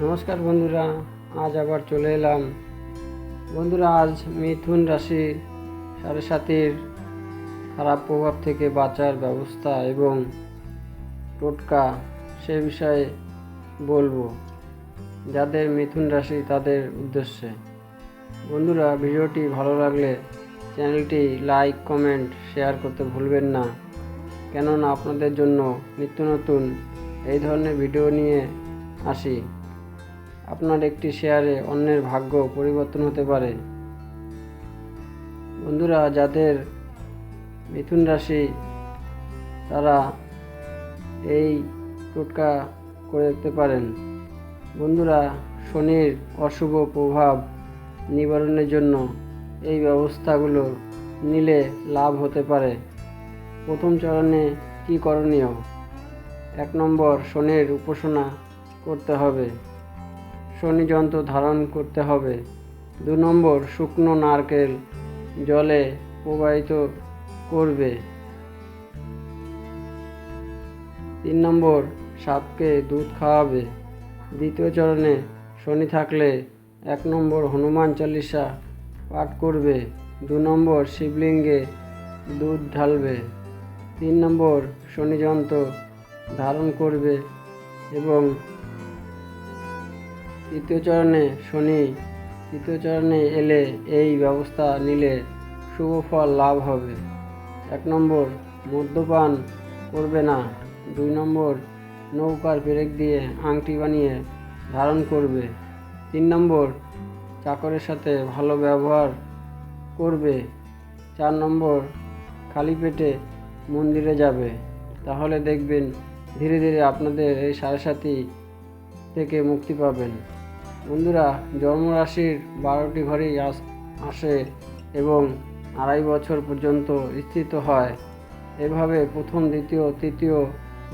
নমস্কার বন্ধুরা, আজ আবার চলে এলাম। বন্ধুরা, আজ মিথুন রাশি সাড়ে সাতির খারাপ প্রভাব থেকে বাঁচার ব্যবস্থা এবং টোটকা সে বিষয়ে বলব, যাদের মিথুন রাশি তাদের উদ্দেশ্যে। বন্ধুরা, ভিডিওটি ভালো লাগলে চ্যানেলটি লাইক, কমেন্ট, শেয়ার করতে ভুলবেন না। কেননা, আপনাদের জন্য নিত্য নতুন এই ধরনের ভিডিও নিয়ে আসি। আপনার একটি শেয়ারে অন্যের ভাগ্য পরিবর্তন হতে পারে। বন্ধুরা, যাদের মিথুন রাশি, তারা এই টোটকা করে দেখতে পারেন। বন্ধুরা, শনির অশুভ প্রভাব নিবারণের জন্য এই ব্যবস্থাগুলো নিলে লাভ হতে পারে। প্রথম চরণে কী করণীয়? এক নম্বর, শনির উপাসনা করতে হবে। শনি যন্ত্র ধারণ করতে হবে। দু নম্বর, শুকনো নারকেল জলে প্রবাহিত করবে। তিন নম্বর, সাপকে দুধ খাওয়াবে। দ্বিতীয় চরণে শনি থাকলে এক নম্বর হনুমান চালিসা পাঠ করবে। দু নম্বর, শিবলিঙ্গে দুধ ঢালবে। তিন নম্বর শনি যন্ত্র ধারণ করবে এবং তৃতীয় চরণে শনি, তৃতীয় চরণে এলে এই ব্যবস্থা নিলে শুভ ফল লাভ হবে। এক নম্বর, মদ্যপান করবে না। দুই নম্বর, নৌকার পেরেক দিয়ে আংটি বানিয়ে ধারণ করবে। তিন নম্বর, চাকরের সাথে ভালো ব্যবহার করবে। চার নম্বর, খালি পেটে মন্দিরে যাবে। তাহলে দেখবেন ধীরে ধীরে আপনাদের এই সাড়ে থেকে মুক্তি পাবেন। বন্ধুরা, জন্মরাশির বারোটি ঘরেই আস- এবং আড়াই বছর পর্যন্ত স্থিত হয়। এভাবে প্রথম, দ্বিতীয়, তৃতীয়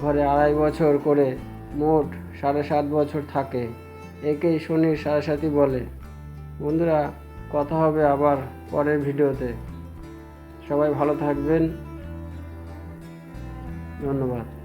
ঘরে আড়াই বছর করে মোট সাড়ে সাত বছর থাকে। একেই শনির সাড়ে সাতি বলে। বন্ধুরা, কথা হবে আবার পরের ভিডিওতে। সবাই ভালো থাকবেন। ধন্যবাদ।